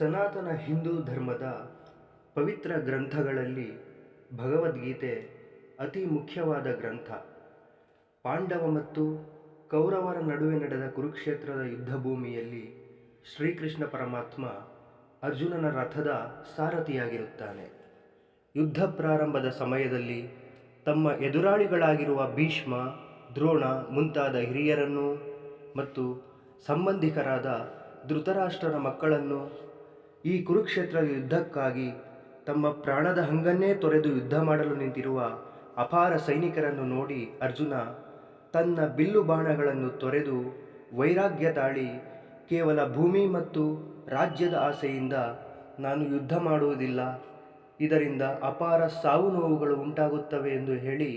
ಸನಾತನ ಹಿಂದೂ ಧರ್ಮದ ಪವಿತ್ರ ಗ್ರಂಥಗಳಲ್ಲಿ ಭಗವದ್ಗೀತೆ ಅತಿ ಮುಖ್ಯವಾದ ಗ್ರಂಥ. ಪಾಂಡವ ಮತ್ತು ಕೌರವರ ನಡುವೆ ನಡೆದ ಕುರುಕ್ಷೇತ್ರದ ಯುದ್ಧಭೂಮಿಯಲ್ಲಿ ಶ್ರೀಕೃಷ್ಣ ಪರಮಾತ್ಮ ಅರ್ಜುನನ ರಥದ ಸಾರಥಿಯಾಗಿರುತ್ತಾನೆ. ಯುದ್ಧ ಪ್ರಾರಂಭದ ಸಮಯದಲ್ಲಿ ತಮ್ಮ ಎದುರಾಳಿಗಳಾಗಿರುವ ಭೀಷ್ಮ, ದ್ರೋಣ ಮುಂತಾದ ಹಿರಿಯರನ್ನು ಮತ್ತು ಸಂಬಂಧಿಕರಾದ ಧೃತರಾಷ್ಟ್ರರ ಮಕ್ಕಳನ್ನು ಈ ಕುರುಕ್ಷೇತ್ರ ಯುದ್ಧಕ್ಕಾಗಿ ತಮ್ಮ ಪ್ರಾಣದ ಹಂಗನ್ನೇ ತೊರೆದು ಯುದ್ಧ ಮಾಡಲು ನಿಂತಿರುವ ಅಪಾರ ಸೈನಿಕರನ್ನು ನೋಡಿ ಅರ್ಜುನ ತನ್ನ ಬಿಲ್ಲು ಬಾಣಗಳನ್ನು ತೊರೆದು ವೈರಾಗ್ಯ ತಾಳಿ ಕೇವಲ ಭೂಮಿ ಮತ್ತು ರಾಜ್ಯದ ಆಸೆಯಿಂದ ನಾನು ಯುದ್ಧ ಮಾಡುವುದಿಲ್ಲ. ಇದರಿಂದ ಅಪಾರ ಸಾವು ನೋವುಗಳು ಉಂಟಾಗುತ್ತವೆ ಎಂದು ಹೇಳಿ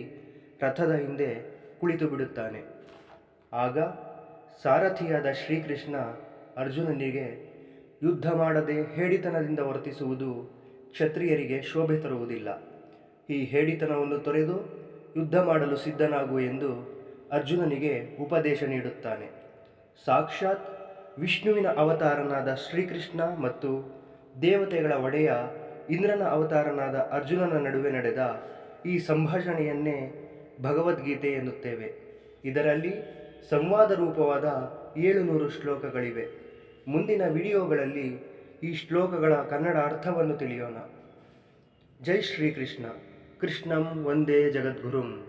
ರಥದ ಹಿಂದೆ ಕುಳಿತು ಬಿಡುತ್ತಾನೆ. ಆಗ ಸಾರಥಿಯಾದ ಶ್ರೀಕೃಷ್ಣ ಅರ್ಜುನನಿಗೆ ಯುದ್ಧ ಮಾಡದೆ ಹೇಡಿತನದಿಂದ ವರ್ತಿಸುವುದು ಕ್ಷತ್ರಿಯರಿಗೆ ಶೋಭೆ ತರುವುದಿಲ್ಲ. ಈ ಹೇಡಿತನವನ್ನು ತೊರೆದು ಯುದ್ಧ ಮಾಡಲು ಸಿದ್ಧನಾಗು ಎಂದು ಅರ್ಜುನನಿಗೆ ಉಪದೇಶ ನೀಡುತ್ತಾನೆ. ಸಾಕ್ಷಾತ್ ವಿಷ್ಣುವಿನ ಅವತಾರನಾದ ಶ್ರೀಕೃಷ್ಣ ಮತ್ತು ದೇವತೆಗಳ ಒಡೆಯ ಇಂದ್ರನ ಅವತಾರನಾದ ಅರ್ಜುನನ ನಡುವೆ ನಡೆದ ಈ ಸಂಭಾಷಣೆಯನ್ನೇ ಭಗವದ್ಗೀತೆ ಎನ್ನುತ್ತೇವೆ. ಇದರಲ್ಲಿ ಸಂವಾದ ರೂಪವಾದ ಏಳುನೂರು ಶ್ಲೋಕಗಳಿವೆ. ಮುಂದಿನ ವಿಡಿಯೋಗಳಲ್ಲಿ ಈ ಶ್ಲೋಕಗಳ ಕನ್ನಡ ಅರ್ಥವನ್ನು ತಿಳಿಯೋಣ. ಜೈ ಶ್ರೀಕೃಷ್ಣ. ಕೃಷ್ಣಂ ವಂದೇ ಜಗದ್ಗುರುಂ.